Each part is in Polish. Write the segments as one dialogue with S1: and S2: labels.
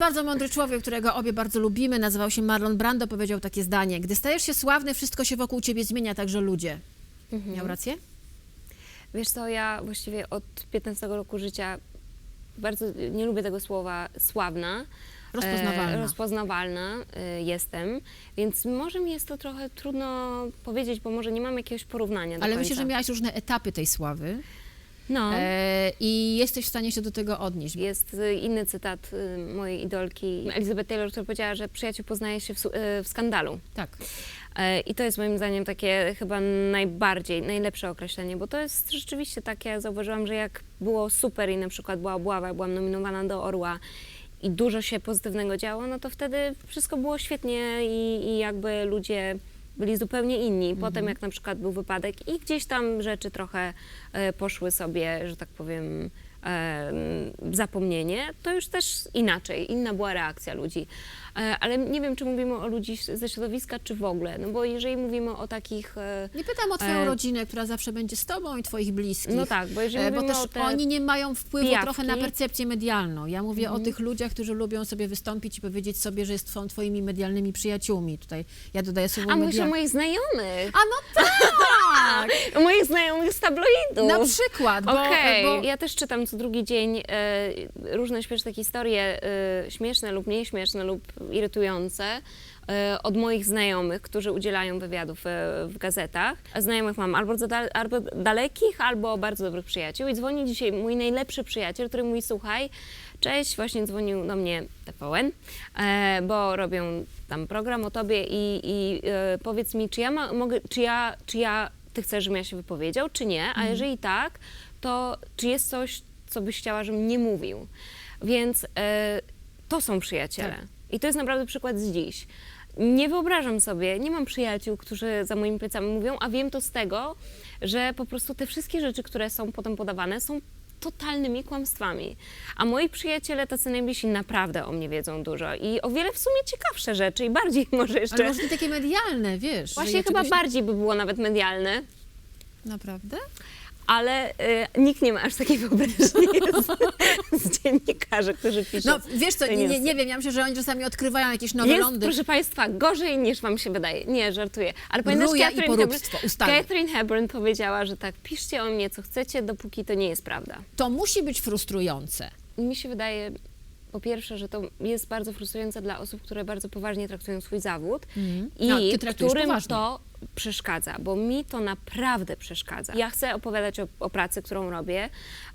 S1: Bardzo mądry człowiek, którego obie bardzo lubimy, nazywał się Marlon Brando, powiedział takie zdanie. Gdy stajesz się sławny, wszystko się wokół ciebie zmienia, także ludzie.
S2: Mhm.
S1: Miał rację?
S2: Wiesz co, ja właściwie od 15 roku życia bardzo nie lubię tego słowa sławna.
S1: Rozpoznawalna.
S2: E, rozpoznawalna e, jestem, więc może mi jest to trochę trudno powiedzieć, bo może nie mam jakiegoś porównania
S1: Ale myślę, że miałaś różne etapy tej sławy
S2: No.
S1: e, i jesteś w stanie się do tego odnieść.
S2: Jest y, inny cytat y, mojej idolki Elizabeth Taylor, która powiedziała, że przyjaciół poznaje się w, su- y, w skandalu.
S1: Tak.
S2: E, I to jest moim zdaniem takie chyba najbardziej, najlepsze określenie, bo to jest rzeczywiście takie, zauważyłam, że jak było super i na przykład była obława, byłam nominowana do Orła i dużo się pozytywnego działo, no to wtedy wszystko było świetnie i, i jakby ludzie byli zupełnie inni. Potem jak na przykład był wypadek i gdzieś tam rzeczy trochę e, poszły sobie, że tak powiem, zapomnienie, to już też inaczej, inna była reakcja ludzi. E, ale nie wiem, czy mówimy o ludzi ze środowiska, czy w ogóle, no bo jeżeli mówimy o takich... E,
S1: Nie pytam o twoją
S2: E,
S1: rodzinę, która zawsze będzie z tobą i twoich bliskich.
S2: no tak, bo jeżeli
S1: E, Bo też oni nie mają wpływu
S2: pijawki.
S1: trochę na percepcję medialną. Ja mówię
S2: Mhm.
S1: o tych ludziach, którzy lubią sobie wystąpić i powiedzieć sobie, że jest- są twoimi medialnymi przyjaciółmi. Tutaj ja dodaję słowo
S2: A mówisz o
S1: media...
S2: moich znajomych.
S1: A no tak!
S2: O moich znajomych z tabloidów.
S1: Na przykład, bo,
S2: Okej,
S1: bo
S2: ja też czytam co drugi dzień e, różne śmieszne historie, e, śmieszne lub mniej śmieszne lub irytujące e, od moich znajomych, którzy udzielają wywiadów w gazetach. Znajomych mam albo, albo dalekich, albo bardzo dobrych przyjaciół. I dzwoni dzisiaj mój najlepszy przyjaciel, który mówi, słuchaj, cześć, właśnie dzwonił do mnie TVN, bo robią tam program o tobie i, i powiedz mi, czy ja ma, mogę, czy ja, czy ja ty chcesz, żebym ja się wypowiedział, czy nie? A jeżeli tak, to czy jest coś, co byś chciała, żebym nie mówił? Więc e, to są przyjaciele.
S1: Tak.
S2: I to jest naprawdę przykład z dziś. Nie wyobrażam sobie, nie mam przyjaciół, którzy za moimi plecami mówią, a wiem to z tego, że po prostu te wszystkie rzeczy, które są potem podawane, są totalnymi kłamstwami. A moi przyjaciele, tacy najbliżsi, naprawdę o mnie wiedzą dużo i o wiele w sumie ciekawsze rzeczy i bardziej może jeszcze...
S1: Ale może nie takie medialne, wiesz.
S2: Właśnie
S1: ja
S2: chyba
S1: czegoś-
S2: bardziej by było nawet medialne,
S1: Naprawdę?
S2: Ale y, nikt nie ma aż takiej wyobraźni z, z dziennikarzy, którzy piszą.
S1: No wiesz co, nie, nie, wiem, ja myślę, że oni czasami odkrywają jakieś nowe
S2: Jest,
S1: lądy.
S2: proszę Państwa, gorzej niż Wam się wydaje. Nie, żartuję. Ale pamiętasz,
S1: Ruja i
S2: Catherine
S1: ustalmy.
S2: Catherine Hepburn powiedziała, że tak, piszcie o mnie co chcecie, dopóki to nie jest prawda.
S1: To musi być frustrujące.
S2: Mi się wydaje, po pierwsze, że to jest bardzo frustrujące dla osób, które bardzo poważnie traktują swój zawód
S1: Mhm.
S2: i
S1: traktujesz
S2: którym
S1: poważnie.
S2: to przeszkadza, bo mi to naprawdę przeszkadza. Ja chcę opowiadać o, o pracy, którą robię,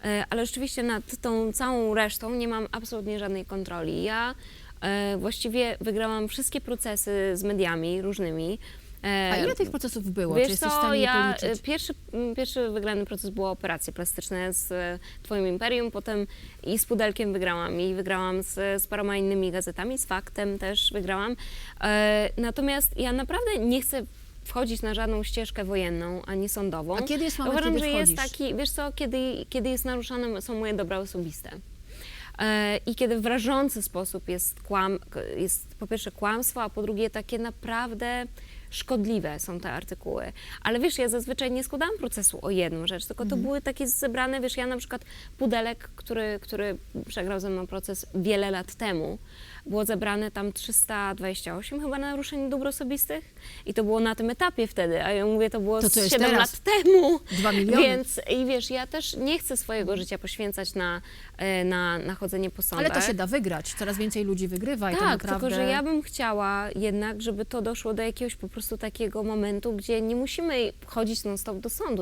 S2: e, ale rzeczywiście nad tą całą resztą nie mam absolutnie żadnej kontroli. Ja e, właściwie wygrałam wszystkie procesy z mediami różnymi. E,
S1: A ile tych procesów było? Czy
S2: Wiesz
S1: jesteś w
S2: co,
S1: stanie je
S2: ja,
S1: policzyć?
S2: y, pierwszy, m, pierwszy wygrany proces było operacje plastyczne z e, Twoim Imperium, potem i z Pudelkiem wygrałam i wygrałam z, z paroma innymi gazetami, z Faktem też wygrałam. E, natomiast ja naprawdę nie chcę wchodzić na żadną ścieżkę wojenną, ani sądową.
S1: A kiedy jest moment,
S2: Uważam,
S1: kiedy
S2: że jest taki, wiesz co, kiedy, kiedy jest naruszane są moje dobra osobiste. E, I kiedy w rażący sposób jest, kłam, jest po pierwsze kłamstwo, a po drugie takie naprawdę szkodliwe są te artykuły. Ale wiesz, ja zazwyczaj nie składałam procesu o jedną rzecz, tylko to były takie zebrane, wiesz, ja na przykład Pudelek, który, który przegrał ze mną proces wiele lat temu, było zebrane tam 328 chyba naruszeń dóbr osobistych i to było na tym etapie wtedy, a ja mówię, to było
S1: To jest
S2: 7
S1: teraz?
S2: lat temu.
S1: Dwa miliony.
S2: Więc i wiesz, ja też nie chcę swojego życia poświęcać na, e, na, na chodzenie po sądach.
S1: Ale to się da wygrać. Coraz więcej ludzi wygrywa i to
S2: Tak,
S1: naprawdę...
S2: tylko że ja bym chciała jednak, żeby to doszło do jakiegoś po prostu takiego momentu, gdzie nie musimy chodzić non-stop do sądu.